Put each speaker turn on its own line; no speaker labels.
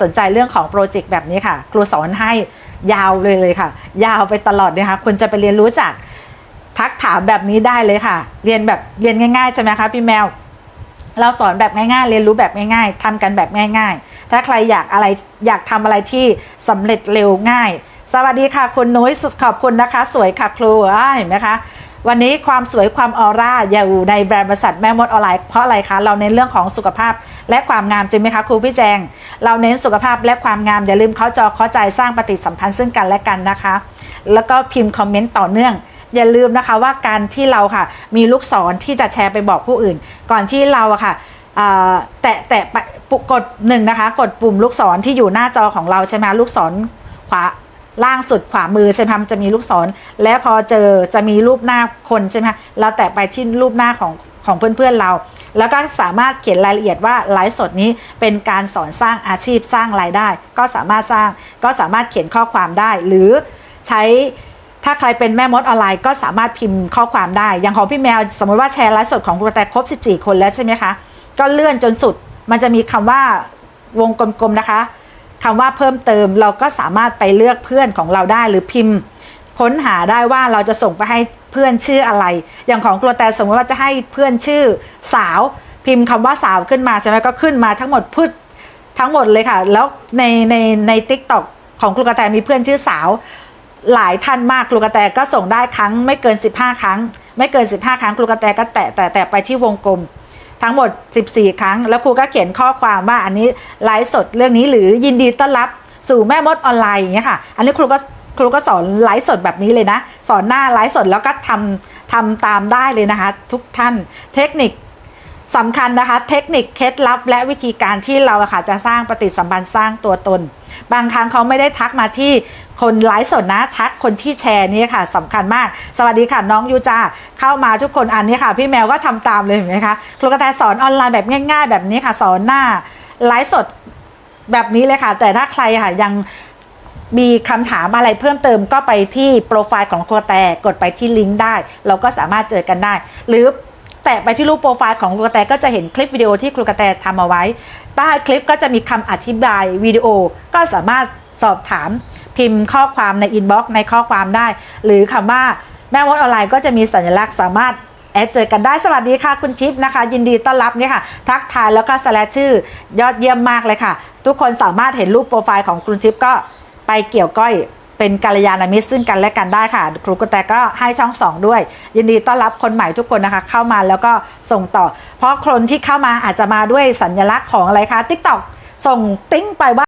สนใจเรื่องของโปรเจกต์แบบนี้ค่ะ ครูสอนให้ยาวเลยเลยค่ะ ยาวไปตลอดนะคะคุณจะไปเรียนรู้จากทักถามแบบนี้ได้เลยค่ะ เรียนแบบเรียนง่ายๆใช่ไหมคะพี่แมว เราสอนแบบง่ายๆ เรียนรู้แบบง่ายๆทำกันแบบง่าย ๆ ถ้าใครอยากอะไรอยากทำอะไรที่สำเร็จเร็วง่าย สวัสดีค่ะคุณนุ้ยสุดขอบคุณนะคะ สวยค่ะครูเห็นไหมคะ วันนี้ความสวยความออร่าอยู่ในแบรนด์บริษัทแม่มดออนไลน์เพราะอะไรคะ เราเน้นเรื่องของสุขภาพและความงามจริงไหมคะครูพี่แจง เราเน้นสุขภาพและความงาม อย่าลืมเข้าจอเข้าใจสร้างปฏิสัมพันธ์ซึ่งกันและกันนะคะ แล้วก็พิมพ์คอมเมนต์ต่อเนื่องอย่าลืมนะคะว่าการที่เราค่ะ มีลูกศรที่จะแชร์ไปบอกผู้อื่น ก่อนที่เราอะค่ะแตะแตะกดหนึ่งนะคะ กดปุ่มลูกศรที่อยู่หน้าจอของเราใช่ไหมลูกศรขวา ล่างสุดขวามือใช่ไหมคะมันจะมีลูกศร และพอเจอจะมีรูปหน้าคนใช่ไหมคะเราแตะไปที่รูปหน้าของของเพื่อนๆเรา แล้วก็สามารถเขียนรายละเอียดว่าไลฟ์สดนี้เป็นการสอนสร้างอาชีพสร้างรายได้ ก็สามารถสร้างก็สามารถเขียนข้อความได้ หรือใช้ถ้าใครเป็นแม่มดออนไลน์ก็สามารถพิมพ์ข้อความได้ อย่างของพี่แมว สมมติว่าแชร์ไลฟ์สดของครูแต่ครบ 14 คนแล้วใช่ไหมคะ ก็เลื่อนจนสุด มันจะมีคำว่าวงกลมๆนะคะ คำว่าเพิ่มเติมเราก็สามารถไปเลือกเพื่อนของเราได้หรือพิมพ์ ค้นหาได้ว่าเราจะส่งไปให้เพื่อนชื่ออะไร อย่างของครัวแต่สมมติว่าจะให้เพื่อนชื่อสาว พิมพ์คำว่าสาวขึ้นมาใช่ไหมก็ขึ้นมาทั้งหมดพืชทั้งหมดเลยค่ะ แล้วในในในทิกตอกของครูกระแตมีเพื่อนชื่อสาว หลายท่านมากครูกระแตก็ส่งได้ครั้งไม่เกิน 15 ครั้ง ไม่เกิน 15 ครั้งครูกระแตก็แตะแตะแตะไปที่วงกลม ทั้งหมด 14 ครั้ง แล้วครูก็เขียนข้อความว่าอันนี้ไลฟ์สดเรื่องนี้หรือยินดีต้อนรับสู่แม่มดออนไลน์อย่างเงี้ยค่ะ อันนี้ครูก็ครูก็สอนไลฟ์สดแบบนี้เลยนะ สอนหน้าไลฟ์สดแล้วก็ทำทำตามได้เลยนะคะ ทุกท่านเทคนิคสำคัญนะคะ เทคนิคเคล็ดลับ และวิธีการที่เราค่ะจะสร้างปฏิสัมพันธ์สร้างตัวตน บางครั้งเขาไม่ได้ทักมาที่คนไลฟ์สดนะทักคนที่แชร์นี่ค่ะสำคัญมาก สวัสดีค่ะน้องยูจาเข้ามาทุกคนอันนี้ค่ะ พี่แมวก็ทำตามเลยเห็นไหมคะครูกระแตสอนออนไลน์แบบง่าย ๆ แบบนี้ค่ะ สอนหน้าไลฟ์สดแบบนี้เลยค่ะ แต่ถ้าใครค่ะยังมีคำถามอะไรเพิ่มเติมก็ไปที่โปรไฟล์ของครูกระแตกดไปที่ลิงก์ได้ เราก็สามารถเจอกันได้ หรือ แตะไปที่รูปโปรไฟล์ของครูกระแตก็จะเห็นคลิปวิดีโอที่ครูกระแตทำเอาไว้ ใต้คลิปก็จะมีคำอธิบายวิดีโอก็สามารถสอบถามพิมพ์ข้อความในอินบ็อกซ์ในข้อความได้ หรือคำว่าแม่มดออนไลน์ก็จะมีสัญลักษณ์สามารถแอดเจอกันได้สวัสดีค่ะคุณชิปนะคะ ยินดีต้อนรับเนี่ยค่ะ ทักทายแล้วก็สแลชชื่อยอดเยี่ยมมากเลยค่ะ ทุกคนสามารถเห็นรูปโปรไฟล์ของคุณชิปก็ไปเกี่ยวก้อย เป็นกัลยาณมิตรซึ่งกันและกันได้ค่ะ ครูกระแตก็ให้ช่องสองด้วย ยินดีต้อนรับคนใหม่ทุกคนนะคะ เข้ามาแล้วก็ส่งต่อ เพราะคนที่เข้ามาอาจจะมาด้วยสัญลักษณ์ของอะไรคะ t ิ k t o k ส่งติ้งไปว่า